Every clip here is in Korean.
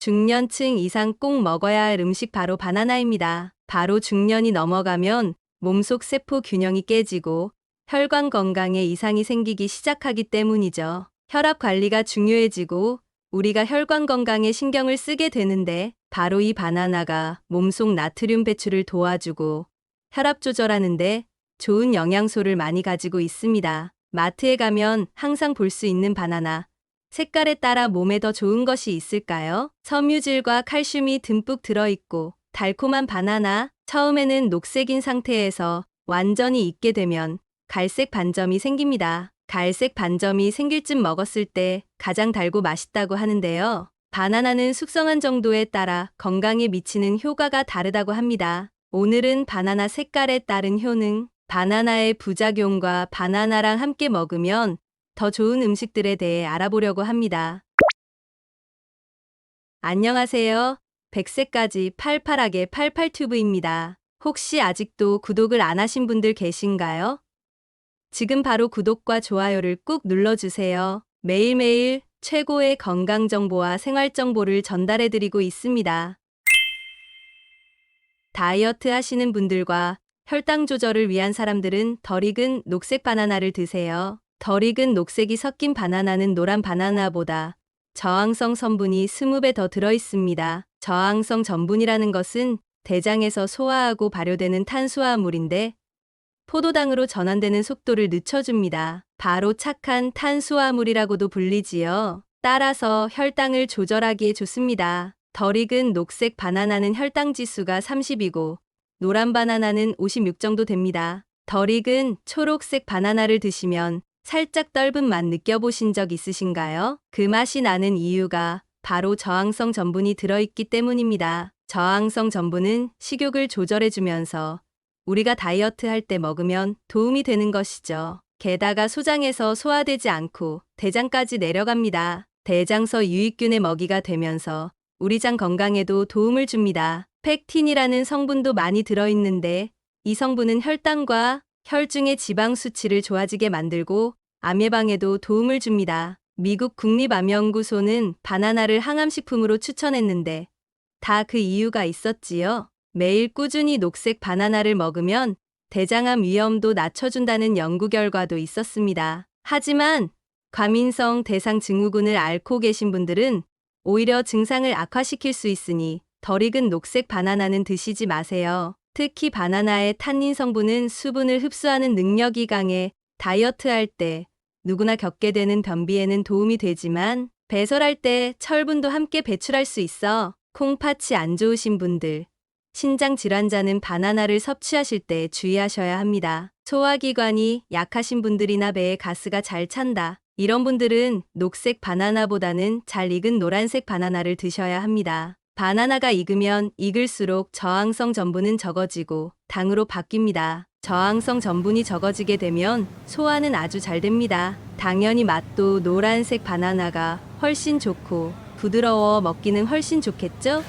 중년층 이상 꼭 먹어야 할 음식 바로 바나나입니다. 바로 중년이 넘어가면 몸속 세포 균형이 깨지고 혈관 건강에 이상이 생기기 시작하기 때문이죠. 혈압 관리가 중요해지고 우리가 혈관 건강에 신경을 쓰게 되는데 바로 이 바나나가 몸속 나트륨 배출을 도와주고 혈압 조절하는데 좋은 영양소를 많이 가지고 있습니다. 마트에 가면 항상 볼 수 있는 바나나. 색깔에 따라 몸에 더 좋은 것이 있을까요? 섬유질과 칼슘이 듬뿍 들어있고 달콤한 바나나. 처음에는 녹색인 상태에서 완전히 익게 되면 갈색 반점이 생깁니다. 갈색 반점이 생길 쯤 먹었을 때 가장 달고 맛있다고 하는데요. 바나나는 숙성한 정도에 따라 건강에 미치는 효과가 다르다고 합니다. 오늘은 바나나 색깔에 따른 효능, 바나나의 부작용과 바나나랑 함께 먹으면 더 좋은 음식들에 대해 알아보려고 합니다. 안녕하세요. 100세까지 팔팔하게 팔팔튜브입니다. 혹시 아직도 구독을 안 하신 분들 계신가요? 지금 바로 구독과 좋아요를 꾹 눌러주세요. 매일매일 최고의 건강 정보와 생활 정보를 전달해 드리고 있습니다. 다이어트 하시는 분들과 혈당 조절을 위한 사람들은 덜 익은 녹색 바나나를 드세요. 덜 익은 녹색이 섞인 바나나는 노란 바나나보다 저항성 성분이 20배 더 들어 있습니다. 저항성 전분이라는 것은 대장에서 소화하고 발효되는 탄수화물인데 포도당으로 전환되는 속도를 늦춰줍니다. 바로 착한 탄수화물이라고도 불리지요. 따라서 혈당을 조절하기에 좋습니다. 덜 익은 녹색 바나나는 혈당 지수가 30이고 노란 바나나는 56 정도 됩니다. 덜 익은 초록색 바나나를 드시면 살짝 떫은 맛 느껴보신 적 있으신가요? 그 맛이 나는 이유가 바로 저항성 전분이 들어있기 때문입니다. 저항성 전분은 식욕을 조절해주면서 우리가 다이어트 할 때 먹으면 도움이 되는 것이죠. 게다가 소장에서 소화되지 않고 대장까지 내려갑니다. 대장서 유익균의 먹이가 되면서 우리 장 건강에도 도움을 줍니다. 팩틴이라는 성분도 많이 들어있는데 이 성분은 혈당과 혈중의 지방 수치를 좋아지게 만들고 암 예방에도 도움을 줍니다. 미국 국립암연구소는 바나나를 항암식품으로 추천했는데 다 그 이유가 있었지요. 매일 꾸준히 녹색 바나나를 먹으면 대장암 위험도 낮춰준다는 연구 결과도 있었습니다. 하지만 과민성 대상 증후군을 앓고 계신 분들은 오히려 증상을 악화시킬 수 있으니 덜 익은 녹색 바나나는 드시지 마세요. 특히 바나나의 탄닌 성분은 수분을 흡수하는 능력이 강해 다이어트 할 때 누구나 겪게 되는 변비에는 도움이 되지만 배설할 때 철분도 함께 배출할 수 있어 콩팥이 안 좋으신 분들, 신장 질환자는 바나나를 섭취하실 때 주의하셔야 합니다. 소화기관이 약하신 분들이나 배에 가스가 잘 찬다. 이런 분들은 녹색 바나나보다는 잘 익은 노란색 바나나를 드셔야 합니다. 바나나가 익으면 익을수록 저항성 전분은 적어지고 당으로 바뀝니다. 저항성 전분이 적어지게 되면 소화는 아주 잘 됩니다. 당연히 맛도 노란색 바나나가 훨씬 좋고 부드러워 먹기는 훨씬 좋겠죠?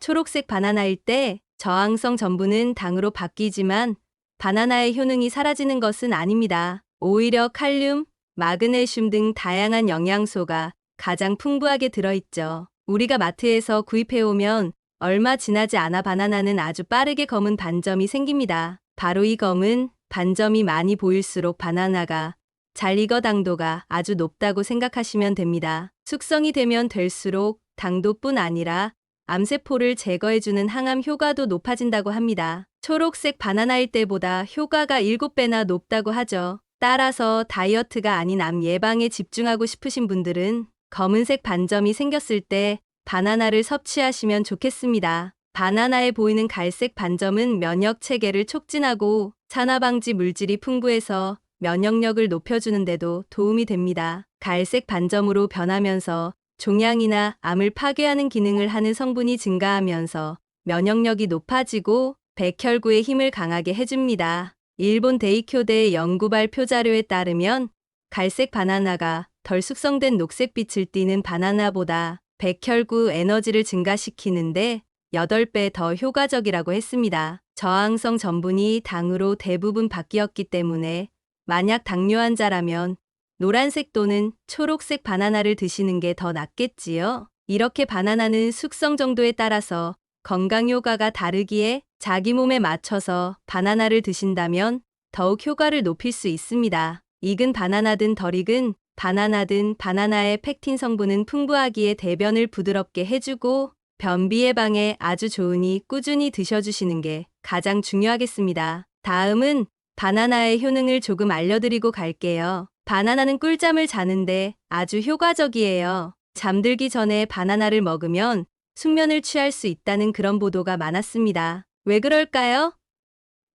초록색 바나나일 때 저항성 전분은 당으로 바뀌지만 바나나의 효능이 사라지는 것은 아닙니다. 오히려 칼륨, 마그네슘 등 다양한 영양소가 가장 풍부하게 들어있죠. 우리가 마트에서 구입해오면 얼마 지나지 않아 바나나는 아주 빠르게 검은 반점이 생깁니다. 바로 이 검은 반점이 많이 보일수록 바나나가 잘 익어 당도가 아주 높다고 생각하시면 됩니다. 숙성이 되면 될수록 당도뿐 아니라 암세포를 제거해주는 항암 효과도 높아진다고 합니다. 초록색 바나나일 때보다 효과가 7배나 높다고 하죠. 따라서 다이어트가 아닌 암 예방에 집중하고 싶으신 분들은 검은색 반점이 생겼을 때 바나나를 섭취하시면 좋겠습니다. 바나나에 보이는 갈색 반점은 면역 체계를 촉진하고 산화 방지 물질이 풍부해서 면역력을 높여주는데도 도움이 됩니다. 갈색 반점으로 변하면서 종양이나 암을 파괴하는 기능을 하는 성분이 증가하면서 면역력이 높아지고 백혈구의 힘을 강하게 해줍니다. 일본 데이쿄대 연구 발표 자료에 따르면 갈색 바나나가 덜 숙성된 녹색빛을 띠는 바나나보다 백혈구 에너지를 증가시키는데 8배 더 효과적이라고 했습니다. 저항성 전분이 당으로 대부분 바뀌었기 때문에 만약 당뇨 환자라면 노란색 또는 초록색 바나나를 드시는 게 더 낫겠지요. 이렇게 바나나는 숙성 정도에 따라서 건강 효과가 다르기에 자기 몸에 맞춰서 바나나를 드신다면 더욱 효과를 높일 수 있습니다. 익은 바나나든 덜 익은 바나나든 바나나의 팩틴 성분은 풍부하기에 대변을 부드럽게 해주고 변비 예방에 아주 좋으니 꾸준히 드셔주시는 게 가장 중요하겠습니다. 다음은 바나나의 효능을 조금 알려드리고 갈게요. 바나나는 꿀잠을 자는데 아주 효과적이에요. 잠들기 전에 바나나를 먹으면 숙면을 취할 수 있다는 그런 보도가 많았습니다. 왜 그럴까요?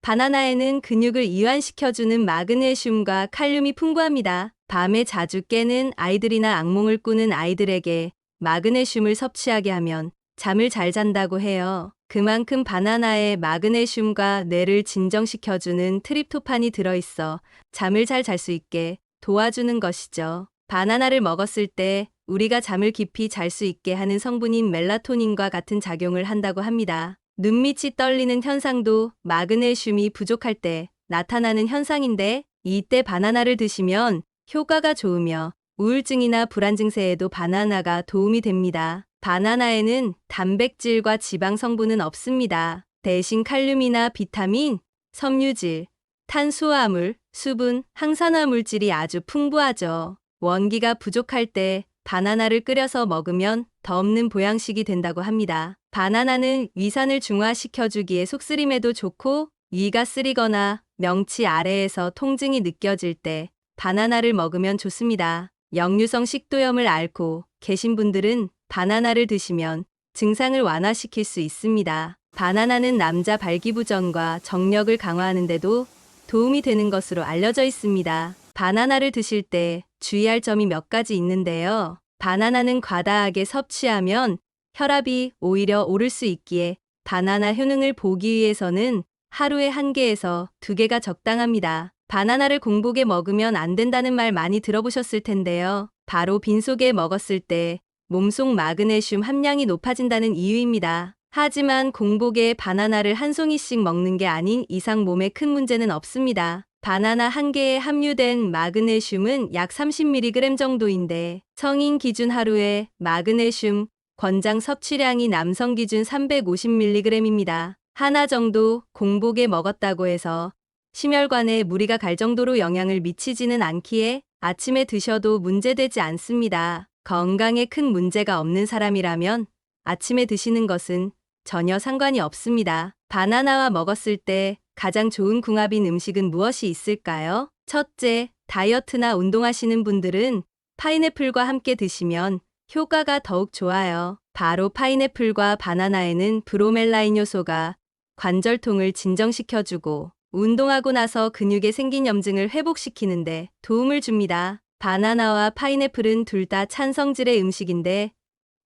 바나나에는 근육을 이완시켜주는 마그네슘과 칼륨이 풍부합니다. 밤에 자주 깨는 아이들이나 악몽을 꾸는 아이들에게 마그네슘을 섭취하게 하면 잠을 잘 잔다고 해요. 그만큼 바나나에 마그네슘과 뇌를 진정시켜주는 트립토판이 들어있어 잠을 잘 잘 수 있게 도와주는 것이죠. 바나나를 먹었을 때 우리가 잠을 깊이 잘 수 있게 하는 성분인 멜라토닌과 같은 작용을 한다고 합니다. 눈밑이 떨리는 현상도 마그네슘이 부족할 때 나타나는 현상인데 이때 바나나를 드시면 효과가 좋으며 우울증이나 불안 증세에도 바나나가 도움이 됩니다. 바나나에는 단백질과 지방 성분은 없습니다. 대신 칼륨이나 비타민, 섬유질, 탄수화물, 수분, 항산화 물질이 아주 풍부하죠. 원기가 부족할 때 바나나를 끓여서 먹으면 더 없는 보양식이 된다고 합니다. 바나나는 위산을 중화시켜주기에 속쓰림에도 좋고 위가 쓰리거나 명치 아래에서 통증이 느껴질 때 바나나를 먹으면 좋습니다. 역류성 식도염을 앓고 계신 분들은 바나나를 드시면 증상을 완화시킬 수 있습니다. 바나나는 남자 발기부전과 정력을 강화하는데도 도움이 되는 것으로 알려져 있습니다. 바나나를 드실 때 주의할 점이 몇 가지 있는데요. 바나나는 과다하게 섭취하면 혈압이 오히려 오를 수 있기에 바나나 효능을 보기 위해서는 하루에 한 개에서 두 개가 적당합니다. 바나나를 공복에 먹으면 안 된다는 말 많이 들어보셨을 텐데요. 바로 빈속에 먹었을 때 몸속 마그네슘 함량이 높아진다는 이유입니다. 하지만 공복에 바나나를 한 송이씩 먹는 게 아닌 이상 몸에 큰 문제는 없습니다. 바나나 한 개에 함유된 마그네슘은 약 30mg 정도인데 성인 기준 하루에 마그네슘 권장 섭취량이 남성 기준 350mg입니다. 하나 정도 공복에 먹었다고 해서 심혈관에 무리가 갈 정도로 영향을 미치지는 않기에 아침에 드셔도 문제되지 않습니다. 건강에 큰 문제가 없는 사람이라면 아침에 드시는 것은 전혀 상관이 없습니다. 바나나와 먹었을 때 가장 좋은 궁합인 음식은 무엇이 있을까요? 첫째, 다이어트나 운동하시는 분들은 파인애플과 함께 드시면 효과가 더욱 좋아요. 바로 파인애플과 바나나에는 브로멜라인 요소가 관절통을 진정시켜주고 운동하고 나서 근육에 생긴 염증을 회복시키는데 도움을 줍니다. 바나나와 파인애플은 둘 다 찬성질의 음식인데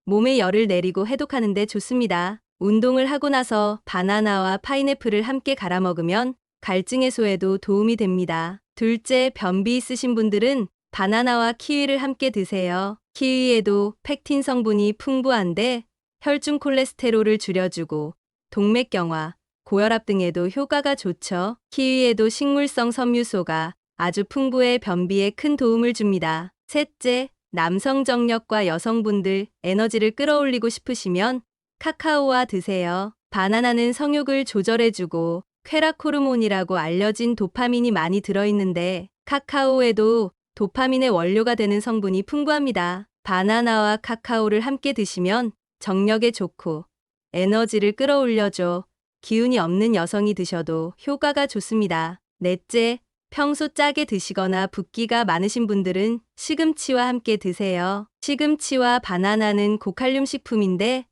몸에 열을 내리고 해독하는데 좋습니다. 운동을 하고 나서 바나나와 파인애플을 함께 갈아 먹으면 갈증 해소에도 도움이 됩니다. 둘째, 변비 있으신 분들은 바나나와 키위를 함께 드세요. 키위에도 팩틴 성분이 풍부한데 혈중 콜레스테롤을 줄여주고 동맥경화, 고혈압 등에도 효과가 좋죠. 키위에도 식물성 섬유소가 아주 풍부해 변비에 큰 도움을 줍니다. 셋째, 남성 정력과 여성분들 에너지를 끌어올리고 싶으시면 카카오와 드세요. 바나나는 성욕을 조절해주고 쾌락 호르몬이라고 알려진 도파민이 많이 들어있는데 카카오에도 도파민의 원료가 되는 성분이 풍부합니다. 바나나와 카카오를 함께 드시면 정력에 좋고 에너지를 끌어올려줘 기운이 없는 여성이 드셔도 효과가 좋습니다. 넷째, 평소 짜게 드시거나 붓기가 많으신 분들은 시금치와 함께 드세요. 시금치와 바나나는 고칼륨 식품인데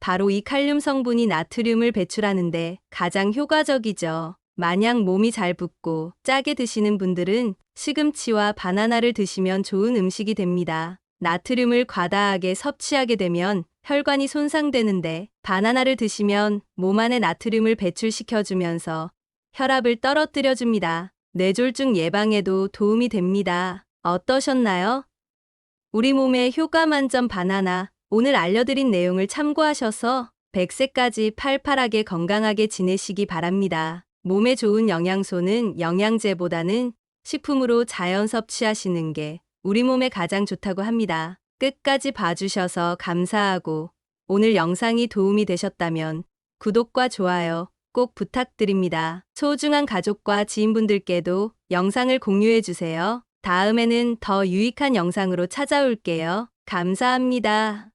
바로 이 칼륨 성분이 나트륨을 배출하는데 가장 효과적이죠. 만약 몸이 잘 붓고 짜게 드시는 분들은 시금치와 바나나를 드시면 좋은 음식이 됩니다. 나트륨을 과다하게 섭취하게 되면 혈관이 손상되는데 바나나를 드시면 몸 안에 나트륨을 배출시켜주면서 혈압을 떨어뜨려 줍니다. 뇌졸중 예방에도 도움이 됩니다. 어떠셨나요? 우리 몸에 효과 만점 바나나 오늘 알려드린 내용을 참고하셔서 100세까지 팔팔하게 건강하게 지내시기 바랍니다. 몸에 좋은 영양소는 영양제보다는 식품으로 자연 섭취하시는 게 우리 몸에 가장 좋다고 합니다. 끝까지 봐주셔서 감사하고 오늘 영상이 도움이 되셨다면 구독과 좋아요 꼭 부탁드립니다. 소중한 가족과 지인분들께도 영상을 공유해주세요. 다음에는 더 유익한 영상으로 찾아올게요. 감사합니다.